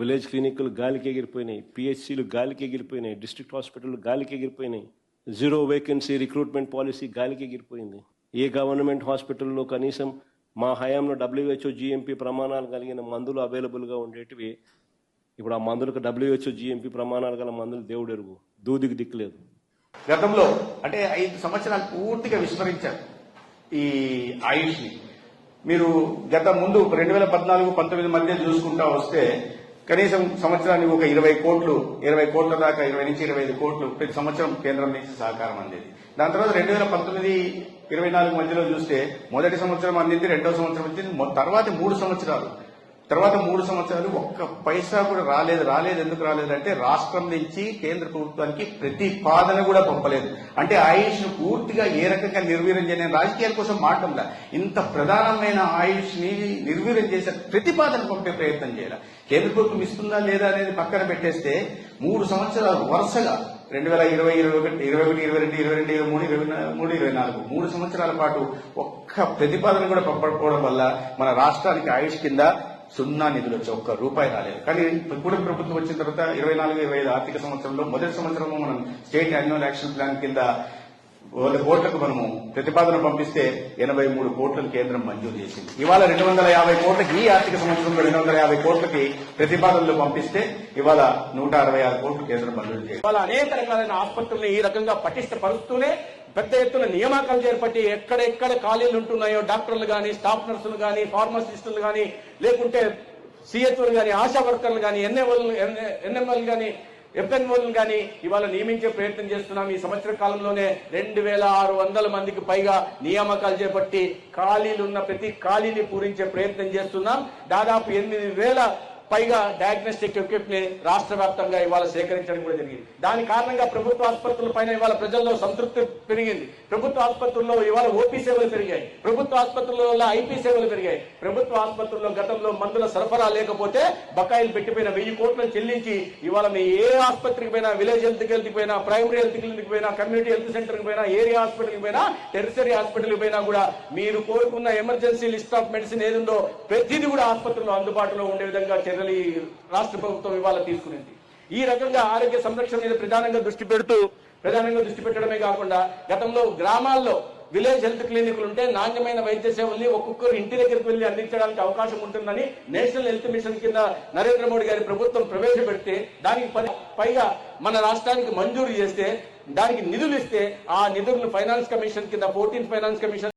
Village క్లినిక్లు గాలికి ఎగిరిపోయినాయి పిహెచ్సిలు గాలికి ఎగిరిపోయినాయి డిస్ట్రిక్ట్ హాస్పిటల్ గాలికి ఎగిరిపోయినాయి. జీరో వేకెన్సీ రిక్రూట్మెంట్ పాలసీ గాలికి ఎగిరిపోయింది. ఏ గవర్నమెంట్ హాస్పిటల్లో కనీసం మా హయాంలో డబ్ల్యూహెచ్ఓ జిఎంపీ ప్రమాణాలు కలిగిన మందులు అవైలబుల్గా ఉండేటివి ఇప్పుడు ఆ మందులకు డబ్ల్యూహెచ్ఓ జిఎంపీ ప్రమాణాలు గల మందులు దేవుడు ఎరుగు. దూదికి దిక్కులేదు గతంలో అంటే ఐదు సంవత్సరాలు పూర్తిగా విస్మరించారు ఈ ఆయుష్ని మీరు గత ముందు రెండు వేల పద్నాలుగు పంతొమ్మిది మధ్య చూసుకుంటా వస్తే కనీసం సంవత్సరానికి ఒక ఇరవై కోట్లు ఇరవై కోట్ల దాకా ఇరవై నుంచి ఇరవై ఐదు కోట్లు ప్రతి సంవత్సరం కేంద్రం నుంచి సహకారం అందేది. దాని తర్వాత రెండు వేల పంతొమ్మిది ఇరవై నాలుగు మధ్యలో చూస్తే మొదటి సంవత్సరం అందింది రెండో సంవత్సరం వచ్చింది తర్వాత మూడు సంవత్సరాలు తర్వాత మూడు సంవత్సరాలు ఒక్క పైసా కూడా రాలేదు రాలేదు. ఎందుకు రాలేదు అంటే రాష్ట్రం నుంచి కేంద్ర ప్రభుత్వానికి ప్రతిపాదన కూడా పంపలేదు. అంటే ఆయుష్ను పూర్తిగా ఏ రకంగా నిర్వీర్యం చేయని రాజకీయాల కోసం మాట్లాడలే. ఇంత ప్రధానమైన ఆయుష్ని నిర్వీర్యం చేసే ప్రతిపాదన పంపే ప్రయత్నం చేయాలి? కేంద్ర ప్రభుత్వం ఇస్తుందా లేదా అనేది పక్కన పెట్టేస్తే మూడు సంవత్సరాలు వరుసగా రెండు వేల ఇరవై ఇరవై ఒకటి ఇరవై ఒకటి ఇరవై రెండు ఇరవై రెండు ఇరవై మూడు ఇరవై మూడు ఇరవై నాలుగు. మూడు సంవత్సరాల పాటు ఒక్క ప్రతిపాదన కూడా పంపకపోవడం వల్ల మన రాష్ట్రానికి ఆయుష్ కింద సున్నా నిధులు వచ్చి ఒక్క రూపాయి రాలేదు. కానీ కూడా ప్రభుత్వం వచ్చిన తర్వాత ఇరవై నాలుగు ఇరవై ఐదు ఆర్థిక సంవత్సరంలో మొదటి సంవత్సరంలో మనం స్టేట్ యాన్యువల్ యాక్షన్ ప్లాన్ కింద కోట్లకు మనము ప్రతిపాదన పంపిస్తే ఎనభై మూడు కోట్లను కేంద్రం మంజూరు చేసింది. ఇవాళ రెండు వందల యాభై కోట్లకి ఈ ఆర్థిక సంవత్సరంలో రెండు వందల యాభై కోట్లకి ప్రతిపాదనలు పంపిస్తే ఇవాళ నూట అరవై ఆరు కోట్లు కేంద్రం మంజూరు చేసింది. ఇవాళ అనేక రకాలైన ఆసుపత్రుల్ని ఈ రకంగా పటిష్టపరుస్తూనే పెద్ద ఎత్తున నియామకాలు చేపట్టి ఎక్కడెక్కడ ఖాళీలు ఉంటున్నాయో డాక్టర్లు కానీ స్టాఫ్ నర్సులు కానీ ఫార్మసిస్టులు కానీ లేకుంటే సిహెచ్ఓలు కానీ ఆశా వర్కర్లు కానీ ఎన్ఎంఎల్ ఎన్ఎంఎల్ కానీ ఎఫ్ఎన్ఓలు కానీ ఇవాళ నియమించే ప్రయత్నం చేస్తున్నాం. ఈ సంవత్సర కాలంలోనే రెండు వేల ఆరు వందల మందికి పైగా నియామకాలు చేపట్టి ఖాళీలు ఉన్న ప్రతి ఖాళీని పూరించే ప్రయత్నం చేస్తున్నాం. దాదాపు ఎనిమిది వేల పైగా డయాగ్నోస్టిక్ ఎక్విప్ని రాష్ట్ర వ్యాప్తంగా ఇవాళ సేకరించడం కూడా జరిగింది. దాని కారణంగా ప్రభుత్వ ఆసుపత్రుల పైన ఇవాళ ప్రజల్లో సంతృప్తి పెరిగింది. ప్రభుత్వ ఆసుపత్రుల్లో ఇవాళ ఓపీ సేవలు పెరిగాయి. ప్రభుత్వ ఆసుపత్రుల వల్ల ఐపీ సేవలు పెరిగాయి. ప్రభుత్వ ఆసుపత్రుల్లో గతంలో మందుల సరఫరా లేకపోతే బకాయిలు పెట్టిపోయిన వెయ్యి కోట్లను చెల్లించి ఇవాళ మీ ఏ ఆసుపత్రికి పోయినా విలేజ్ హెల్త్ హెల్త్ పోయినా ప్రైమరీ హెల్త్ క్లినిక్ పోయినా కమ్యూనిటీ హెల్త్ సెంటర్కి పోయినా ఏరియా హాస్పిటల్కి పోయినా టెరిసరీ హాస్పిటల్కి పోయినా కూడా మీరు కోరుకున్న ఎమర్జెన్సీ లిస్ట్ ఆఫ్ మెడిసిన్ ఏది ఉందో ప్రతిదీ కూడా ఆసుపత్రుల్లో అందుబాటులో ఉండే విధంగా చర్యలు ఈ రాష్ట్ర ప్రభుత్వం ఇవాళ తీసుకునేది. ఈ రకంగా ఆరోగ్య సంరక్షణ మీద ప్రధానంగా దృష్టి పెడుతూ ప్రధానంగా దృష్టి పెట్టడమే కాకుండా గతంలో గ్రామాల్లో విలేజ్ హెల్త్ క్లినిక్లు ఉంటే నాణ్యమైన వైద్య సేవల్ని ఒక్కొక్కరు ఇంటి దగ్గరికి వెళ్ళి అందించడానికి అవకాశం ఉంటుందని నేషనల్ హెల్త్ మిషన్ కింద నరేంద్ర మోడీ గారి ప్రభుత్వం ప్రవేశపెడితే దానికి పైగా మన రాష్ట్రానికి మంజూరు చేస్తే దానికి నిధులు ఇస్తే ఆ నిధులను ఫైనాన్స్ కమిషన్ కింద ఫోర్టీన్త్ ఫైనాన్స్ కమిషన్